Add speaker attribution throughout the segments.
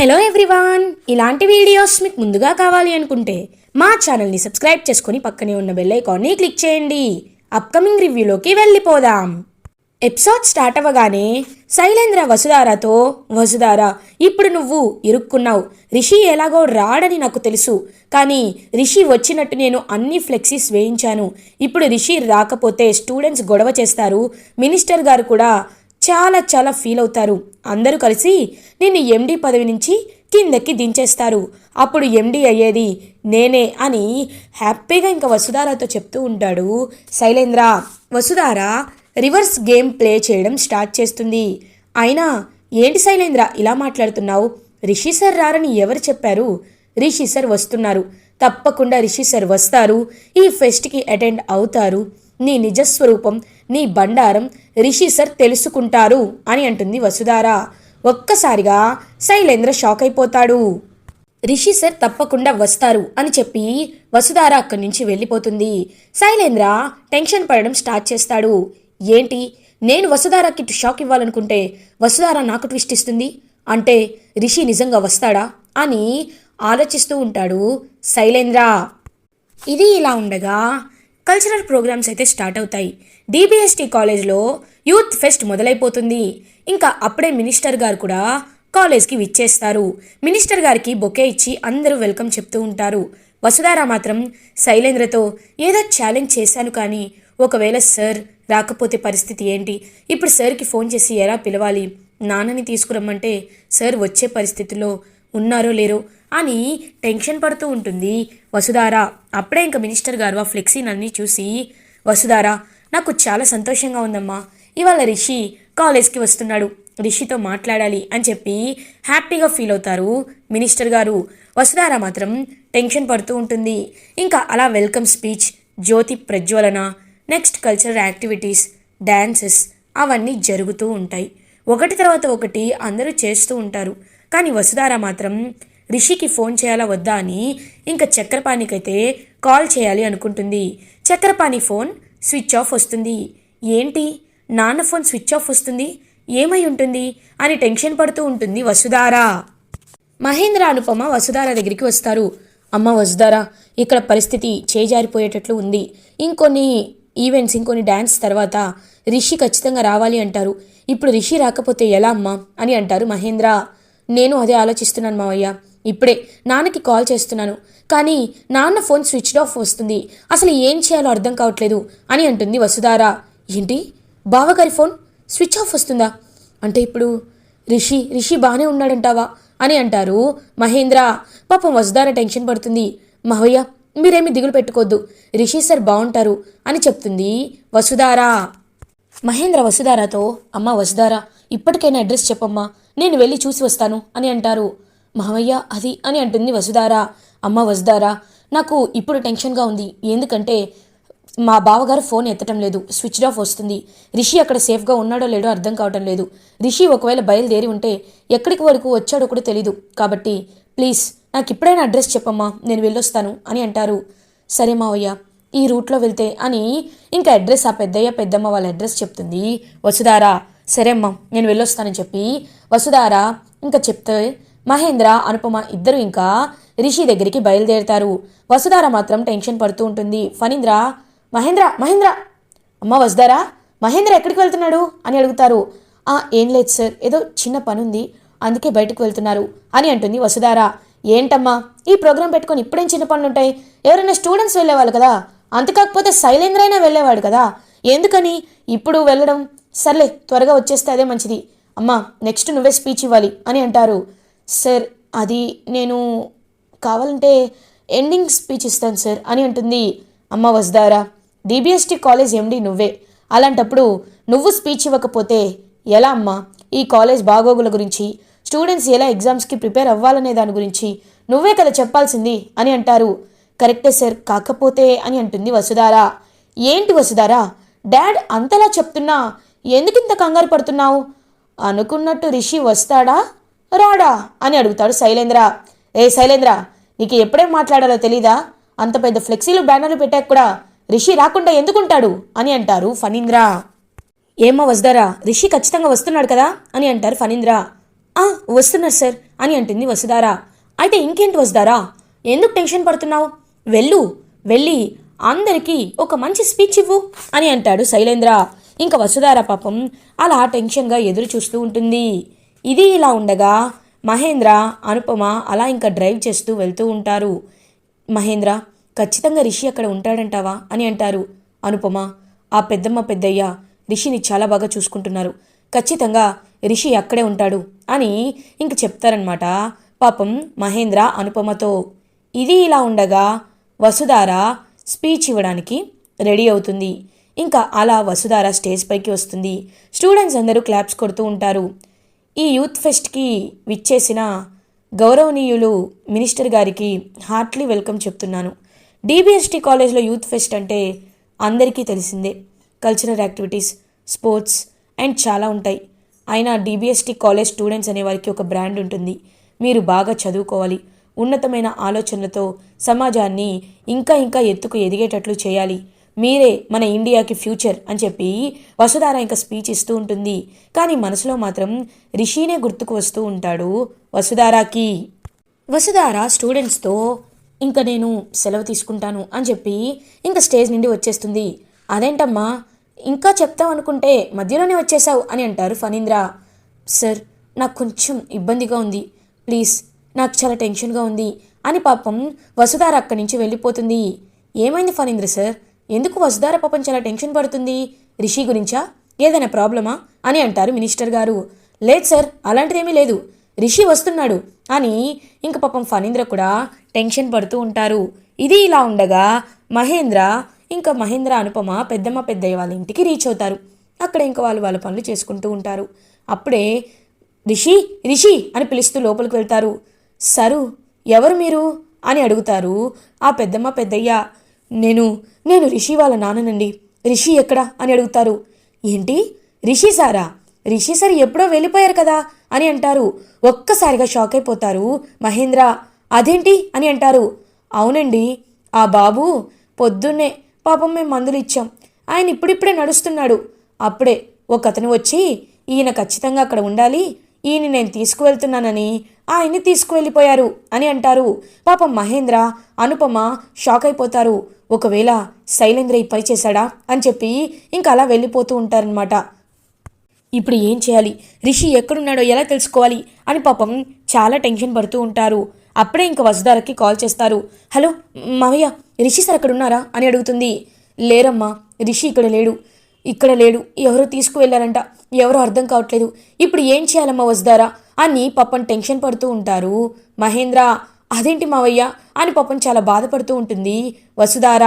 Speaker 1: Hello everyone. ఇలాంటి videos మీకు ముందుగా కావాలి అనుకుంటే మా ఛానల్ని సబ్స్క్రైబ్ చేసుకుని పక్కనే ఉన్న బెల్ ఐకాన్ని క్లిక్ చేయండి. అప్కమింగ్ రివ్యూలోకి వెళ్ళిపోదాం. ఎపిసోడ్ స్టార్ట్ అవ్వగానే శైలేంద్ర వసుధారతో వసుధార ఇప్పుడు నువ్వు ఇరుక్కున్నావు. రిషి ఎలాగో రాడని నాకు తెలుసు. కానీ రిషి వచ్చినట్టు నేను అన్ని ఫ్లెక్సీస్ వేయించాను. ఇప్పుడు రిషి రాకపోతే స్టూడెంట్స్ గొడవ చేస్తారు. మినిస్టర్ గారు కూడా చాలా చాలా ఫీల్ అవుతారు. అందరూ కలిసి నిన్ను ఎండి పదవి నుంచి కిందకి దించేస్తారు. అప్పుడు ఎండి అయ్యేది నేనే అని హ్యాపీగా ఇంకా వసుధారాతో చెప్తూ ఉంటాడు. Shailendra Vasudhara reverse game play చేయడం స్టార్ట్ చేస్తుంది. అయినా ఏంటి శైలేంద్ర ఇలా మాట్లాడుతున్నావు? రిషి సార్ రారని ఎవరు చెప్పారు? రిషి సార్ వస్తున్నారు. తప్పకుండా రిషి సార్ వస్తారు. ఈ ఫెస్ట్కి అటెండ్ అవుతారు. నీ నిజస్వరూపం నీ బండారం రిషి సార్ తెలుసుకుంటారు అని అంటుంది వసుధార. ఒక్కసారిగా శైలేంద్ర షాక్ అయిపోతాడు. రిషి సార్ తప్పకుండా వస్తారు అని చెప్పి వసుధార అక్కడి నుంచి వెళ్ళిపోతుంది. శైలేంద్ర టెన్షన్ పడడం స్టార్ట్ చేస్తాడు. ఏంటి? నేను వసుధారకి షాక్ ఇవ్వాలనుకుంటే వసుధార నాకు ట్విస్ట్ ఇస్తుంది? అంటే రిషి నిజంగా వస్తాడా? అని ఆలోచిస్తూ ఉంటాడు శైలేంద్ర. ఇది ఇలా ఉండగా కల్చరల్ ప్రోగ్రామ్స్ అయితే స్టార్ట్ అవుతాయి. డిబిఎస్టి కాలేజ్లో యూత్ ఫెస్ట్ మొదలైపోతుంది. ఇంకా అప్పుడే మినిస్టర్ గారు కూడా కాలేజ్కి విచ్చేస్తారు. మినిస్టర్ గారికి బొకే ఇచ్చి అందరూ వెల్కమ్ చెప్తూ ఉంటారు. వసుధారా మాత్రం శైలేంద్రతో ఏదో ఛాలెంజ్ చేశాను కానీ ఒకవేళ సార్ రాకపోతే పరిస్థితి ఏంటి? ఇప్పుడు సార్కి ఫోన్ చేసి ఎలా పిలవాలి? నాన్నని తీసుకురమ్మంటే సార్ వచ్చే పరిస్థితిలో ఉన్నారో లేరో అని టెన్షన్ పడుతూ ఉంటుంది వసుధార. అప్పుడే ఇంకా మినిస్టర్ గారు ఆ ఫ్లెక్సీనన్నీ చూసి వసుధార నాకు చాలా సంతోషంగా ఉందమ్మా. ఇవాళ రిషి కాలేజ్కి వస్తున్నాడు. రిషితో మాట్లాడాలి అని చెప్పి హ్యాపీగా ఫీల్ అవుతారు. మినిస్టర్ గారు వసుధార మాత్రం టెన్షన్ పడుతూ ఉంటుంది. ఇంకా అలా వెల్కమ్ స్పీచ్ జ్యోతి ప్రజ్వలన నెక్స్ట్ కల్చరల్ యాక్టివిటీస్ డ్యాన్సెస్ అవన్నీ జరుగుతూ ఉంటాయి. ఒకటి తర్వాత ఒకటి అందరూ చేస్తూ ఉంటారు. కానీ వసుధార మాత్రం రిషికి ఫోన్ చేయాలా వద్దా అని ఇంకా చక్రపాణికైతే కాల్ చేయాలి అనుకుంటుంది. చక్రపాణి ఫోన్ స్విచ్ ఆఫ్ వస్తుంది. ఏంటి? నాన్న ఫోన్ స్విచ్ ఆఫ్ వస్తుంది? ఏమై ఉంటుంది? అని టెన్షన్ పడుతూ ఉంటుంది వసుధార. మహేంద్ర అనుపమ వసుధార దగ్గరికి వస్తారు. అమ్మ వసుధార ఇక్కడ పరిస్థితి చేజారిపోయేటట్లు ఉంది. ఇంకొన్ని ఈవెంట్స్ ఇంకొన్ని డ్యాన్స్ తర్వాత రిషి ఖచ్చితంగా రావాలి అంటారు. ఇప్పుడు రిషి రాకపోతే ఎలా అమ్మా? అని అంటారు మహేంద్ర. నేను అదే ఆలోచిస్తున్నాను మావయ్య. ఇప్పుడే నాన్నకి కాల్ చేస్తున్నాను. కానీ నాన్న ఫోన్ స్విచ్డ్ ఆఫ్ వస్తుంది. అసలు ఏం చేయాలో అర్థం కావట్లేదు అని అంటుంది వసుధార. ఏంటి? బావగారి ఫోన్ స్విచ్ ఆఫ్ వస్తుందా? అంటే ఇప్పుడు రిషి రిషి బాగానే ఉన్నాడంటావా? అని అంటారు మహేంద్ర. పాపం వసుధార టెన్షన్ పడుతుంది. మావయ్య మీరేమి దిగులు పెట్టుకోవద్దు. రిషి సార్ బాగుంటారు అని చెప్తుంది వసుధార. మహేంద్ర వసుధారతో అమ్మ వసుధార ఇప్పటికైనా అడ్రస్ చెప్పమ్మా. నేను వెళ్ళి చూసి వస్తాను అని అంటారు. మావయ్య అది అని అంటుంది వసుధార. అమ్మ వస్తారా? నాకు ఇప్పుడు టెన్షన్గా ఉంది. ఎందుకంటే మా బావగారు ఫోన్ ఎత్తటం లేదు. స్విచ్ ఆఫ్ వస్తుంది. రిషి అక్కడ సేఫ్గా ఉన్నాడో లేడో అర్థం కావటం లేదు. రిషి ఒకవేళ బయలుదేరి ఉంటే ఎక్కడికి వరకు వచ్చాడో కూడా తెలీదు. కాబట్టి ప్లీజ్ నాకు ఇప్పుడైనా అడ్రస్ చెప్పమ్మా. నేను వెళ్ళొస్తాను అని అంటారు. సరే మావయ్య ఈ రూట్లో వెళ్తే అని ఇంకా అడ్రస్ ఆ పెద్దయ్య పెద్దమ్మ వాళ్ళ అడ్రస్ చెప్తుంది. వసుదారా సరే అమ్మా నేను వెళ్ళొస్తానని చెప్పి వసుదారా ఇంకా చెప్తే మహేంద్ర అనుపమ ఇద్దరు ఇంకా రిషి దగ్గరికి బయలుదేరుతారు. వసుధార మాత్రం టెన్షన్ పడుతూ ఉంటుంది. ఫణీంద్ర మహేంద్ర మహేంద్ర! అమ్మ వసుధారా మహేంద్ర ఎక్కడికి వెళ్తున్నాడు? అని అడుగుతారు. ఆ ఏం లేదు సార్ ఏదో చిన్న పని ఉంది అందుకే బయటకు వెళ్తున్నారు అని అంటుంది వసుధార. ఏంటమ్మా ఈ ప్రోగ్రాం పెట్టుకొని ఇప్పుడేం చిన్న పనులు ఉంటాయి ఎవరైనా స్టూడెంట్స్ వెళ్ళేవాళ్ళు కదా? అంతకాకపోతే శైలేంద్ర అయినా వెళ్ళేవాడు కదా? ఎందుకని? ఇప్పుడు వెళ్ళడం? సర్లే త్వరగా వచ్చేస్తే అదే మంచిది. అమ్మా నెక్స్ట్ నువ్వే స్పీచ్ ఇవ్వాలి అని అంటారు. సార్ అది నేను కావాలంటే ఎండింగ్ స్పీచ్ ఇస్తాను సార్ అని అంటుంది అమ్మ వసుదారా డిబిఎస్టి కాలేజ్ ఎండి నువ్వే. అలాంటప్పుడు నువ్వు స్పీచ్ ఇవ్వకపోతే ఎలా అమ్మా? ఈ కాలేజ్ బాగోగుల గురించి స్టూడెంట్స్ ఎలా ఎగ్జామ్స్కి ప్రిపేర్ అవ్వాలనే దాని గురించి నువ్వే కదా చెప్పాల్సింది అని అంటారు. కరెక్టే సార్ కాకపోతే అని అంటుంది వసుధారా. ఏంటి వసుధారా? డాడ్ అంతలా చెప్తున్నా ఎందుకింత కంగారు పడుతున్నావు? అనుకున్నట్టు రిషి వస్తాడా? రాడా? అని అడుగుతాడు శైలేంద్ర. ఏ శైలేంద్ర నీకు ఎప్పుడేం మాట్లాడాలో తెలీదా? అంత పెద్ద ఫ్లెక్సీలు బ్యానర్లు పెట్టాక కూడా రిషి రాకుండా ఎందుకుంటాడు? అని అంటారు ఫణీంద్ర. ఏమో వస్తారా రిషి ఖచ్చితంగా వస్తున్నాడు కదా? అని అంటారు ఫణీంద్ర. ఆ వస్తున్నారు సార్ అని అంటుంది వసుదారా అయితే ఇంకేంటి వసుధారా? ఎందుకు టెన్షన్ పడుతున్నావు? వెళ్ళు వెళ్ళి అందరికీ ఒక మంచి స్పీచ్ ఇవ్వు అని అంటాడు శైలేంద్ర. ఇంకా వసుధార పాపం అలా టెన్షన్గా ఎదురు చూస్తూ ఉంటుంది. ఇది ఇలా ఉండగా మహేంద్ర అనుపమ అలా ఇంకా డ్రైవ్ చేస్తూ వెళ్తూ ఉంటారు. మహేంద్ర ఖచ్చితంగా రిషి అక్కడ ఉంటాడంటావా? అని అంటారు. అనుపమ ఆ పెద్దమ్మ పెద్దయ్య రిషిని చాలా బాగా చూసుకుంటున్నారు. ఖచ్చితంగా రిషి అక్కడే ఉంటాడు అని ఇంక చెప్తారనమాట పాపం మహేంద్ర అనుపమతో. ఇది ఇలా ఉండగా వసుధార స్పీచ్ ఇవ్వడానికి రెడీ అవుతుంది. ఇంకా అలా వసుధార స్టేజ్ పైకి వస్తుంది. స్టూడెంట్స్ అందరూ క్లాప్స్ కొడుతూ ఉంటారు. ఈ యూత్ ఫెస్ట్కి విచ్చేసిన గౌరవనీయులు మినిస్టర్ గారికి హార్ట్లీ వెల్కమ్ చెప్తున్నాను. డిబిఎస్టీ కాలేజ్లో యూత్ ఫెస్ట్ అంటే అందరికీ తెలిసిందే. కల్చరల్ యాక్టివిటీస్ స్పోర్ట్స్ అండ్ చాలా ఉంటాయి. అయినా డిబిఎస్టీ కాలేజ్ స్టూడెంట్స్ అనే వారికి ఒక బ్రాండ్ ఉంటుంది. మీరు బాగా చదువుకోవాలి. ఉన్నతమైన ఆలోచనలతో సమాజాన్ని ఇంకా ఇంకా ఎత్తుకు ఎదిగేటట్లు చేయాలి. మీరే మన ఇండియాకి ఫ్యూచర్ అని చెప్పి వసుధార ఇంకా స్పీచ్ ఇస్తూ ఉంటుంది. కానీ మనసులో మాత్రం రిషినే గుర్తుకు వస్తూ ఉంటాడు వసుధారాకి. వసుధార స్టూడెంట్స్తో ఇంకా నేను సెలవు తీసుకుంటాను అని చెప్పి ఇంకా స్టేజ్ నుండి వచ్చేస్తుంది. అదేంటమ్మా? ఇంకా చెప్తాం అనుకుంటే మధ్యలోనే వచ్చేసావు అని అంటారు ఫణీంద్ర. సార్ నాకు కొంచెం ఇబ్బందిగా ఉంది. ప్లీజ్ నాకు చాలా టెన్షన్గా ఉంది అని పాపం వసుధార అక్కడి నుంచి వెళ్ళిపోతుంది. ఏమైంది ఫణీంద్ర సార్? ఎందుకు వసుధార పాపం చాలా టెన్షన్ పడుతుంది? రిషి గురించా? ఏదైనా ప్రాబ్లమా? అని అంటారు మినిస్టర్ గారు. లేదు సార్ అలాంటిదేమీ లేదు. రిషి వస్తున్నాడు. అని ఇంక పాపం ఫణీంద్ర కూడా టెన్షన్ పడుతూ ఉంటారు. ఇది ఇలా ఉండగా మహేంద్ర ఇంకా మహేంద్ర అనుపమ పెద్దమ్మ పెద్దయ్య వాళ్ళ ఇంటికి రీచ్ అవుతారు. అక్కడ ఇంకా వాళ్ళు వాళ్ళ పనులు చేసుకుంటూ ఉంటారు. అప్పుడే రిషి రిషి అని పిలుస్తూ లోపలికి వెళ్తారు. సరు ఎవరు మీరు? అని అడుగుతారు ఆ పెద్దమ్మ పెద్దయ్య. నేను నేను రిషి వాళ్ళ నాన్ననండి. రిషి ఎక్కడా? అని అడుగుతారు. ఏంటి? రిషి సారా? రిషి సార్ ఎప్పుడో వెళ్ళిపోయారు కదా? అని అంటారు. ఒక్కసారిగా షాక్ అయిపోతారు. మహేంద్ర అదేంటి? అని అంటారు. అవునండి. ఆ బాబు పొద్దున్నే పాపం మేము మందులు ఇచ్చాం. ఆయన ఇప్పుడిప్పుడే నడుస్తున్నాడు. అప్పుడే ఒక అతను వచ్చి ఈయన ఖచ్చితంగా అక్కడ ఉండాలి. ఈయన నేను తీసుకువెళ్తున్నానని ఆయన్ని తీసుకువెళ్ళిపోయారు అని అంటారు. పాపం మహేంద్ర అనుపమ షాక్ అయిపోతారు. ఒకవేళ శైలేంద్ర ఈ పని చేశాడా అని చెప్పి ఇంకా అలా వెళ్ళిపోతూ ఉంటారనమాట ఇప్పుడు ఏం చేయాలి? రిషి ఎక్కడున్నాడో ఎలా తెలుసుకోవాలి? అని పాపం చాలా టెన్షన్ పడుతూ ఉంటారు. అప్పుడే ఇంక వసుధారకి కాల్ చేస్తారు. హలో మావయ్య రిషి సార్ అక్కడ ఉన్నారా అని అడుగుతుంది. లేరమ్మా రిషి ఇక్కడ లేడు. ఇక్కడ లేడు. ఎవరో తీసుకువెళ్ళారంట. ఎవరో అర్థం కావట్లేదు. ఇప్పుడు ఏం చేయాలమ్మా వసుధారా? అని పాపం టెన్షన్ పడుతూ ఉంటారు. మహేంద్ర అదేంటి మావయ్య? అని పాపం చాలా బాధపడుతూ ఉంటుంది. వసుధార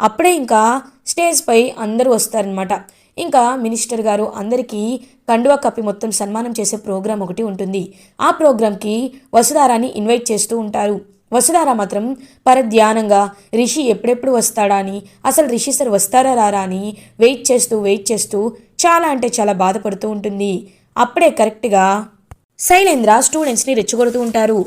Speaker 1: అప్పుడే ఇంకా స్టేజ్పై అందరూ వస్తారనమాట ఇంకా మినిస్టర్ గారు అందరికీ కండువా కప్పి మొత్తం సన్మానం చేసే ప్రోగ్రాం ఒకటి ఉంటుంది. ఆ ప్రోగ్రాంకి వసుధారాని ఇన్వైట్ చేస్తూ ఉంటారు. వసుధార మాత్రం పరధ్యానంగా రిషి ఎప్పుడెప్పుడు వస్తాడా అని అసలు రిషి సార్ వస్తారా రారా అని వెయిట్ చేస్తూ వెయిట్ చేస్తూ చాలా అంటే చాలా బాధపడుతూ ఉంటుంది. అప్పుడే కరెక్ట్గా శైలేంద్ర స్టూడెంట్స్ని రెచ్చగొడుతూ ఉంటారు.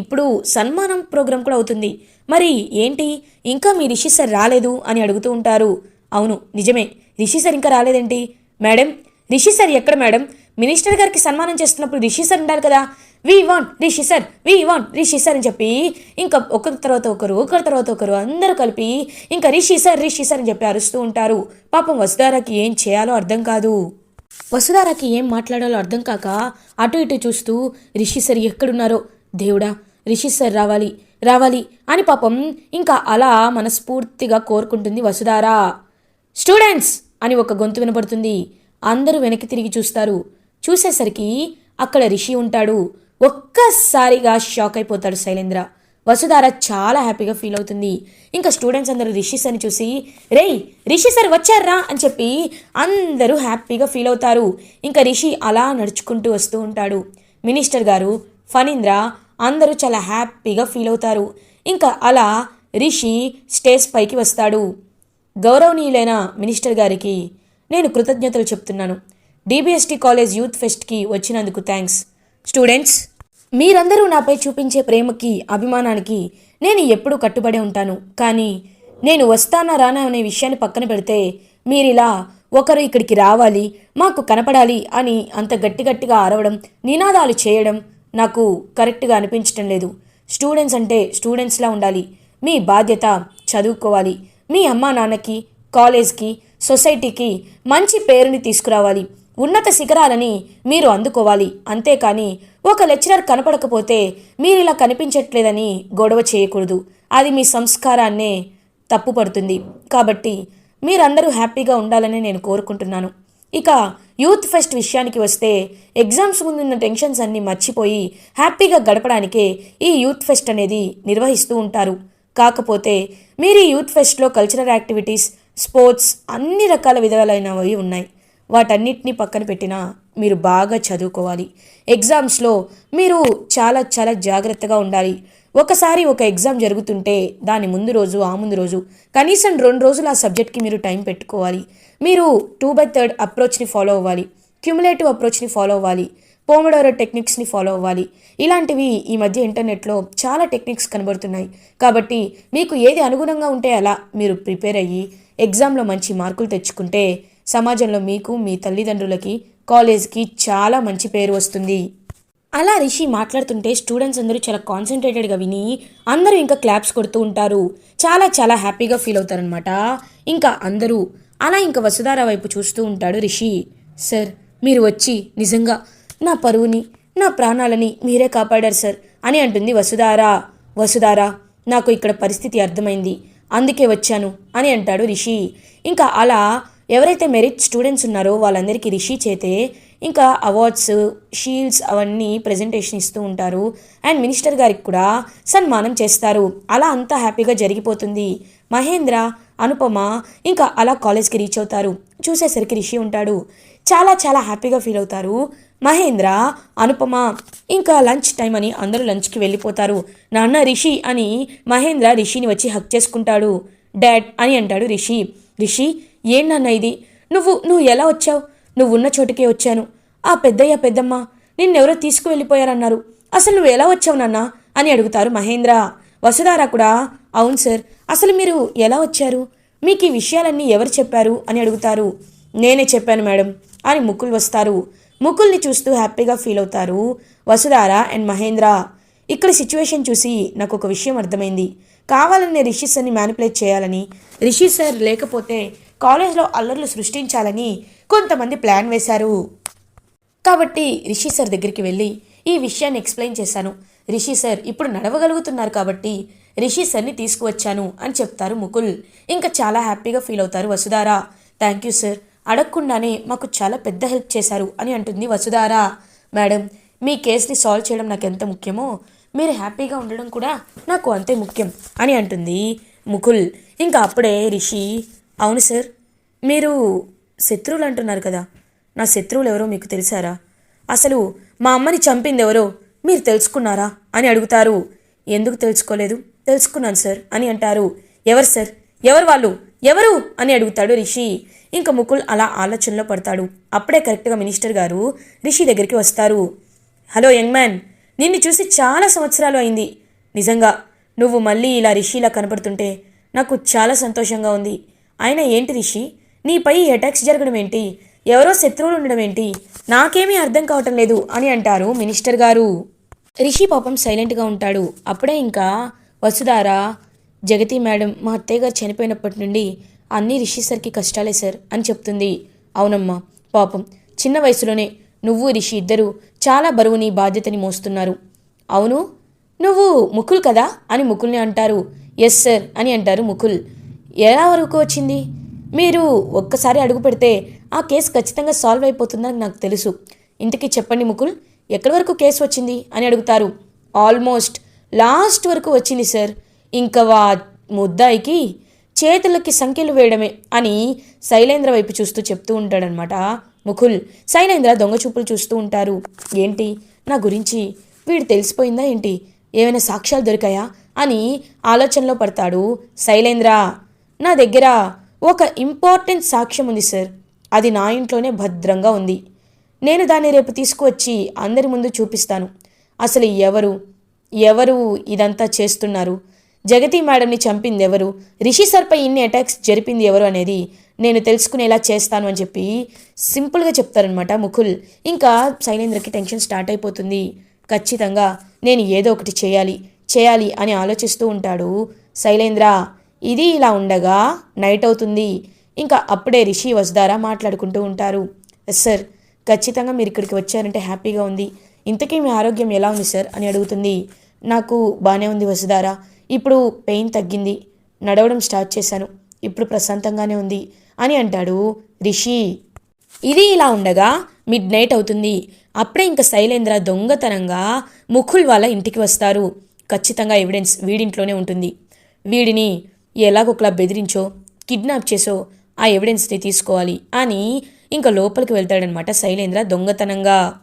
Speaker 1: ఇప్పుడు సన్మానం ప్రోగ్రాం కూడా అవుతుంది. మరి ఏంటి? ఇంకా మీ రిషి సార్ రాలేదు అని అడుగుతూ ఉంటారు. అవును నిజమే. రిషి సార్ ఇంకా రాలేదేంటి? మేడం రిషి సార్ ఎక్కడ మేడం? మినిస్టర్ గారికి సన్మానం చేస్తున్నప్పుడు రిషి సార్ ఉండాలి కదా. We want Rishi sir we want Rishi sir అని చెప్పి ఇంకా ఒకరి తర్వాత ఒకరు ఒకరి తర్వాత ఒకరు అందరూ కలిపి ఇంకా రిషి సార్ రిషి సార్ అని చెప్పి అరుస్తూ ఉంటారు. పాపం వసుధారకి ఏం చేయాలో అర్థం కాదు. వసుధారాకి ఏం మాట్లాడాలో అర్థం కాక అటు ఇటు చూస్తూ రిషి సార్ ఎక్కడున్నారో? దేవుడా రిషి సార్ రావాలి రావాలి అని పాపం ఇంకా అలా మనస్ఫూర్తిగా కోరుకుంటుంది వసుధారా. స్టూడెంట్స్ అని ఒక గొంతు వినపడుతుంది. అందరూ వెనక్కి తిరిగి చూస్తారు. చూసేసరికి అక్కడ రిషి ఉంటాడు. ఒక్కసారిగా షాక్ అయిపోతాడు శైలేంద్ర. వసుధార చాలా హ్యాపీగా ఫీల్ అవుతుంది. ఇంకా స్టూడెంట్స్ అందరూ రిషి సార్ని చూసి రేయ్ రిషి సార్ వచ్చారా? అని చెప్పి అందరూ హ్యాపీగా ఫీల్ అవుతారు. ఇంకా రిషి అలా నడుచుకుంటూ వస్తూ ఉంటాడు. మినిస్టర్ గారు ఫణీంద్ర అందరూ చాలా హ్యాపీగా ఫీల్ అవుతారు. ఇంకా అలా రిషి స్టేజ్ పైకి వస్తాడు. గౌరవనీయులైన మినిస్టర్ గారికి నేను కృతజ్ఞతలు చెప్తున్నాను. డిబిఎస్టీ కాలేజ్ యూత్ ఫెస్ట్కి వచ్చినందుకు థ్యాంక్స్. స్టూడెంట్స్ మీరందరూ నాపై చూపించే ప్రేమకి అభిమానానికి నేను ఎప్పుడూ కట్టుబడి ఉంటాను. కానీ నేను వస్తానా రానా అనే విషయాన్ని పక్కన పెడితే మీరిలా ఒకరు ఇక్కడికి రావాలి మాకు కనపడాలి అని అంత గట్టి గట్టిగా అరవడం నినాదాలు చేయడం నాకు కరెక్ట్గా అనిపించటం లేదు. స్టూడెంట్స్ అంటే స్టూడెంట్స్లా ఉండాలి. మీ బాధ్యత చదువుకోవాలి. మీ అమ్మా నాన్నకి కాలేజ్కి సొసైటీకి మంచి పేరుని తీసుకురావాలి. ఉన్నత శిఖరాలని మీరు అందుకోవాలి. అంతేకాని ఒక లెక్చరర్ కనపడకపోతే మీరు ఇలా కనిపించట్లేదని గొడవ చేయకూడదు. అది మీ సంస్కారాన్నే తప్పుపడుతుంది. కాబట్టి మీరందరూ హ్యాపీగా ఉండాలని నేను కోరుకుంటున్నాను. ఇక యూత్ ఫెస్ట్ విషయానికి వస్తే ఎగ్జామ్స్ ముందున్న టెన్షన్స్ అన్నీ మర్చిపోయి హ్యాపీగా గడపడానికే ఈ యూత్ ఫెస్ట్ అనేది నిర్వహిస్తూ ఉంటారు. కాకపోతే మీరు ఈ యూత్ ఫెస్ట్లో కల్చరల్ యాక్టివిటీస్ స్పోర్ట్స్ అన్ని రకాల విధాలైనవి ఉన్నాయి. వాటన్నిటిని పక్కన పెట్టినా మీరు బాగా చదువుకోవాలి. ఎగ్జామ్స్లో మీరు చాలా చాలా జాగ్రత్తగా ఉండాలి. ఒకసారి ఒక ఎగ్జామ్ జరుగుతుంటే దాని ముందు రోజు ఆ ముందు రోజు కనీసం రెండు రోజులు ఆ సబ్జెక్ట్కి మీరు టైం పెట్టుకోవాలి. మీరు టూ బై థర్డ్ అప్రోచ్ని ఫాలో అవ్వాలి. క్యుములేటివ్ అప్రోచ్ని ఫాలో అవ్వాలి. పోమడోరో టెక్నిక్స్ని ఫాలో అవ్వాలి. ఇలాంటివి ఈ మధ్య ఇంటర్నెట్లో చాలా టెక్నిక్స్ కనబడుతున్నాయి. కాబట్టి మీకు ఏది అనుగుణంగా ఉంటే అలా మీరు ప్రిపేర్ అయ్యి ఎగ్జామ్లో మంచి మార్కులు తెచ్చుకుంటే సమాజంలో మీకు మీ తల్లిదండ్రులకి కాలేజ్కి చాలా మంచి పేరు వస్తుంది. అలా రిషి మాట్లాడుతుంటే స్టూడెంట్స్ అందరూ చాలా కాన్సన్ట్రేటెడ్గా విని అందరూ ఇంకా క్లాప్స్ కొడుతూ ఉంటారు. చాలా చాలా హ్యాపీగా ఫీల్ అవుతారనమాట ఇంకా అందరూ అలా ఇంకా వసుధార వైపు చూస్తూ ఉంటాడు రిషి. సార్ మీరు వచ్చి నిజంగా నా పరువుని నా ప్రాణాలని మీరే కాపాడారు సార్ అని అంటుంది వసుధార. వసుధార నాకు ఇక్కడ పరిస్థితి అర్థమైంది. అందుకే వచ్చాను అని అంటాడు రిషి. ఇంకా అలా ఎవరైతే మెరిట్ స్టూడెంట్స్ ఉన్నారో వాళ్ళందరికీ రిషి చేతే ఇంకా అవార్డ్స్ షీల్డ్స్ అవన్నీ ప్రజెంటేషన్ ఇస్తూ ఉంటారు. అండ్ మినిస్టర్ గారికి కూడా సన్మానం చేస్తారు. అలా అంతా హ్యాపీగా జరిగిపోతుంది. మహేంద్ర అనుపమ ఇంకా అలా కాలేజ్కి రీచ్ అవుతారు. చూసేసరికి రిషి ఉంటాడు. చాలా చాలా హ్యాపీగా ఫీల్ అవుతారు. మహేంద్ర అనుపమ ఇంకా లంచ్ టైం అని అందరూ లంచ్కి వెళ్ళిపోతారు. నాన్న రిషి అని మహేంద్ర రిషిని వచ్చి హక్ చేసుకుంటాడు. డాడ్ అని అంటాడు రిషి. రిషి ఏంటన్నా ఇది? నువ్వు నువ్వు ఎలా వచ్చావు? నువ్వు ఉన్న చోటుకే వచ్చాను. ఆ పెద్దయ్య పెద్దమ్మ నిన్నెవరో తీసుకువెళ్ళిపోయారన్నారు. అసలు నువ్వు ఎలా వచ్చావు నాన్న? అని అడుగుతారు మహేంద్ర. వసుధారా కూడా? అవును సార్. అసలు మీరు ఎలా వచ్చారు? మీకు ఈ విషయాలన్నీ ఎవరు చెప్పారు? అని అడుగుతారు. నేనే చెప్పాను మేడం అని ముకుల్ వస్తారు. ముకుల్ని చూస్తూ హ్యాపీగా ఫీల్ అవుతారు వసుధార అండ్ మహేంద్ర. ఇక్కడ సిచ్యువేషన్ చూసి నాకు ఒక విషయం అర్థమైంది. కావాలనే రిషి సార్ని మ్యానిపులేట్ చేయాలని. రిషి సార్ లేకపోతే కాలేజ్లో అల్లర్లు సృష్టించాలని కొంతమంది ప్లాన్ వేశారు. కాబట్టి రిషి సార్ దగ్గరికి వెళ్ళి ఈ విషయాన్ని ఎక్స్ప్లెయిన్ చేశాను. రిషి సార్ ఇప్పుడు నడవగలుగుతున్నారు కాబట్టి రిషి సార్ని తీసుకువచ్చాను అని చెప్తారు ముకుల్. ఇంకా చాలా హ్యాపీగా ఫీల్ అవుతారు వసుధారా. థ్యాంక్ యూ సార్ అడగకుండానే మాకు చాలా పెద్ద హెల్ప్ చేశారు అని అంటుంది వసుధారా. మేడం మీ కేసుని సాల్వ్ చేయడం నాకు ఎంత ముఖ్యమో మీరు హ్యాపీగా ఉండడం కూడా నాకు అంతే ముఖ్యం అని అంటుంది ముకుల్. ఇంకా అప్పుడే రిషి అవును సార్. మీరు శత్రువులు అంటున్నారు కదా. నా శత్రువులు ఎవరో మీకు తెలిసారా? అసలు మా అమ్మని చంపింది ఎవరో మీరు తెలుసుకున్నారా? అని అడుగుతారు. ఎందుకు తెలుసుకోలేదు? తెలుసుకున్నాను సార్ అని అంటారు. ఎవరు సార్? ఎవరు వాళ్ళు? ఎవరు? అని అడుగుతాడు రిషి. ఇంకా ముకుల్ అలా ఆలోచనలో పడతాడు. అప్పుడే కరెక్ట్గా మినిస్టర్ గారు రిషి దగ్గరికి వస్తారు. హలో యంగ్ మ్యాన్ నిన్ను చూసి చాలా సంవత్సరాలు అయింది. నిజంగా నువ్వు మళ్ళీ ఇలా రిషిలా కనపడుతుంటే నాకు చాలా సంతోషంగా ఉంది. ఆయన ఏంటి రిషి? నీపై ఈ అటాక్స్ జరగడం ఏంటి? ఎవరో శత్రువులు ఉండడం ఏంటి? నాకేమీ అర్థం కావటం లేదు అని అంటారు మినిస్టర్ గారు. రిషి పాపం సైలెంట్గా ఉంటాడు. అప్పుడే ఇంకా వసుధార జగతి మేడం మా అత్తయ్య గారు చనిపోయినప్పటి నుండి అన్నీ రిషి సార్కి కష్టాలే సార్ అని చెప్తుంది. అవునమ్మా పాపం. చిన్న వయసులోనే నువ్వు రిషి ఇద్దరు చాలా బరువుని బాధ్యతని మోస్తున్నారు. అవును? నువ్వు ముకుల్ కదా? అని ముకుల్ని అంటారు. ఎస్ సార్ అని అంటారు ముకుల్. ఎలా వరకు వచ్చింది? మీరు ఒక్కసారి అడుగు పెడితే ఆ కేసు ఖచ్చితంగా సాల్వ్ అయిపోతుందని నాకు తెలుసు. ఇంతకీ చెప్పండి ముకుల్ ఎక్కడి వరకు కేసు వచ్చింది అని అడుగుతారు. ఆల్మోస్ట్ లాస్ట్ వరకు వచ్చింది సార్. ఇంకా వా ముద్దాయికి చేతులకి సంఖ్యలు వేయడమే అని శైలేంద్ర వైపు చూస్తూ చెప్తూ ఉంటాడనమాట ముకుల్ శైలేంద్ర దొంగ చూపులు చూస్తూ ఉంటారు. ఏంటి? నా గురించి వీడు తెలిసిపోయిందా ఏంటి? ఏమైనా సాక్ష్యాలు దొరికాయా? అని ఆలోచనలో పడతాడు శైలేంద్ర. నా దగ్గర ఒక ఇంపార్టెంట్ సాక్ష్యం ఉంది సార్. అది నా ఇంట్లోనే భద్రంగా ఉంది. నేను దాన్ని రేపు తీసుకువచ్చి అందరి ముందు చూపిస్తాను. అసలు ఎవరు ఎవరు ఇదంతా చేస్తున్నారు? జగతి మేడంని చంపింది ఎవరు? రిషి సర్పై ఇన్ని అటాక్స్ జరిపింది ఎవరు అనేది నేను తెలుసుకునేలా చేస్తాను అని చెప్పి సింపుల్గా చెప్తారనమాట ముకుల్. ఇంకా శైలేంద్రకి టెన్షన్ స్టార్ట్ అయిపోతుంది. ఖచ్చితంగా నేను ఏదో ఒకటి చేయాలి చేయాలి అని ఆలోచిస్తూ ఉంటాడు శైలేంద్ర ఇది ఇలా ఉండగా నైట్ అవుతుంది. ఇంకా అప్పుడే రిషి వసుదారా మాట్లాడుకుంటూ ఉంటారు. ఎస్ సార్ ఖచ్చితంగా మీరు ఇక్కడికి వచ్చారంటే హ్యాపీగా ఉంది. ఇంతకీ మీ ఆరోగ్యం ఎలా ఉంది సార్? అని అడుగుతుంది. నాకు బాగానే ఉంది వసుదారా ఇప్పుడు పెయిన్ తగ్గింది. నడవడం స్టార్ట్ చేశాను. ఇప్పుడు ప్రశాంతంగానే ఉంది అని అంటాడు రిషి. ఇది ఇలా ఉండగా మిడ్ నైట్ అవుతుంది. అప్పుడే ఇంకా శైలేంద్ర దొంగతనంగా ముకుల్ వాళ్ళ ఇంటికి వస్తారు. ఖచ్చితంగా ఎవిడెన్స్ వీడింట్లోనే ఉంటుంది. వీడిని ఎలాగొకలా బెదిరించో కిడ్నాప్ చేసో ఆ ఎవిడెన్స్ని తీసుకోవాలి అని ఇంకా లోపలికి వెళ్తాడనమాట శైలేంద్ర దొంగతనంగా.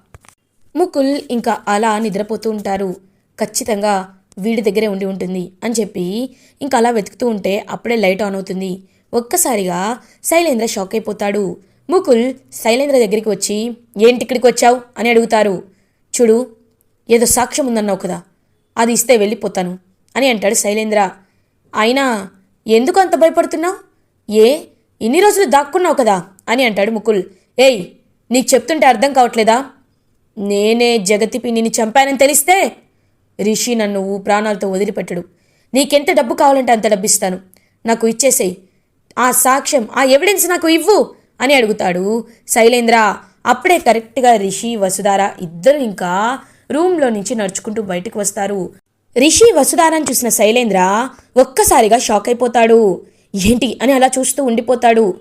Speaker 1: ముకుల్ ఇంకా అలా నిద్రపోతూ ఉంటారు. ఖచ్చితంగా వీడి దగ్గరే ఉండి ఉంటుంది అని చెప్పి ఇంకా అలా వెతుకుతూ ఉంటే అప్పుడే లైట్ ఆన్ అవుతుంది. ఒక్కసారిగా శైలేంద్ర షాక్ అయిపోతాడు. ముకుల్ శైలేంద్ర దగ్గరికి వచ్చి ఏంటి ఇక్కడికి వచ్చావు? అని అడుగుతారు. చూడు ఏదో సాక్ష్యం ఉందన్నావు కదా అది ఇస్తే వెళ్ళిపోతాను అని అంటాడు శైలేంద్ర. అయినా ఎందుకు అంత భయపడుతున్నావు? ఏ ఇన్ని రోజులు దాక్కున్నావు కదా అని అంటాడు ముకుల్. ఏయ్ నీకు చెప్తుంటే అర్థం కావట్లేదా? నేనే జగతి పిన్నిని చంపానని తెలిస్తే రిషి నన్ను ప్రాణాలతో వదిలిపెట్టడు. నీకెంత డబ్బు కావాలంటే అంత డబ్బిస్తాను. నాకు ఇచ్చేసేయ్. ఆ సాక్ష్యం ఆ ఎవిడెన్స్ నాకు ఇవ్వు అని అడుగుతాడు శైలేంద్ర. అప్పుడే కరెక్ట్గా రిషి వసుధార ఇద్దరు ఇంకా రూమ్లో నుంచి నడుచుకుంటూ బయటకు వస్తారు. రిషి వసుధారాన్ని చూసిన శైలేంద్ర ఒక్కసారిగా షాక్ అయిపోతాడు. ఏంటి అని అలా చూస్తూ ఉండిపోతాడు.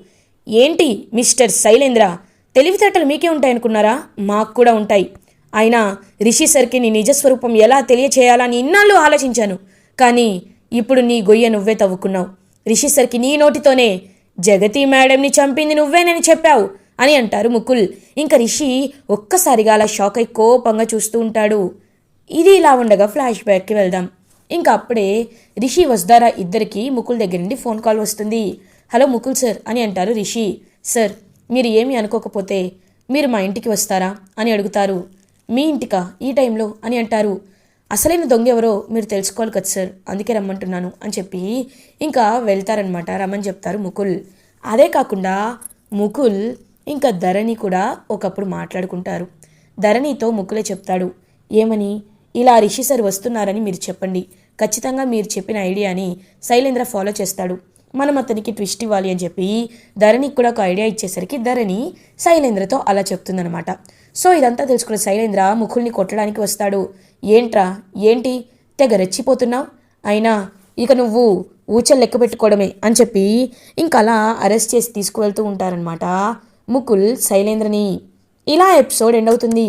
Speaker 1: ఏంటి మిస్టర్ శైలేంద్ర? తెలివితేటలు మీకే ఉంటాయనుకున్నారా? మాకు కూడా ఉంటాయి. అయినా రిషి సర్కి నీ నిజస్వరూపం ఎలా తెలియచేయాలని ఇన్నాళ్ళు ఆలోచించాను. కానీ ఇప్పుడు నీ గొయ్య నువ్వే తవ్వుకున్నావు. రిషి సర్కి నీ నోటితోనే జగతి మేడంని చంపింది నువ్వేనని చెప్పావు అని అంటారు ముకుల్. ఇంకా రిషి ఒక్కసారిగా అలా షాక్ అయి కోపంగా చూస్తూ ఉంటాడు. ఇది ఇలా ఉండగా ఫ్లాష్ బ్యాక్కి వెళ్దాం. ఇంకా అప్పుడే రిషి వసుధారా ఇద్దరికి ముకుల్ దగ్గర నుండి ఫోన్ కాల్ వస్తుంది. హలో ముకుల్ సార్ అని అంటారు రిషి. సార్ మీరు ఏమి అనుకోకపోతే మీరు మా ఇంటికి వస్తారా? అని అడుగుతారు. మీ ఇంటికా? ఈ టైంలో? అని అంటారు. అసలైన దొంగ ఎవరో మీరు తెలుసుకోవాలి కదా సార్ అందుకే రమ్మంటున్నాను అని చెప్పి ఇంకా వెళ్తారనమాట. రమ్మని చెప్తారు ముకుల్. అదే కాకుండా ముకుల్ ఇంకా ధరణి కూడా ఒకప్పుడు మాట్లాడుకుంటారు. ధరణితో ముకులే చెప్తాడు. ఏమని? ఇలా రిషి సార్ వస్తున్నారని మీరు చెప్పండి. ఖచ్చితంగా మీరు చెప్పిన ఐడియాని శైలేంద్ర ఫాలో చేస్తాడు. మనం అతనికి ట్విస్ట్ ఇవ్వాలి అని చెప్పి ధరణికి కూడా ఒక ఐడియా ఇచ్చేసరికి ధరణి శైలేంద్రతో అలా చెప్తుందనమాట సో ఇదంతా తెలుసుకున్న శైలేంద్ర ముఖుల్ని కొట్టడానికి వస్తాడు. ఏంట్రా? ఏంటి? తెగ రెచ్చిపోతున్నావు? అయినా ఇక నువ్వు ఊచలు లెక్క పెట్టుకోవడమే అని చెప్పి ఇంకా అలా అరెస్ట్ చేసి తీసుకువెళ్తూ ఉంటారనమాట ముకుల్ శైలేంద్రని. ఇలా ఎపిసోడ్ ఎండ్ అవుతుంది.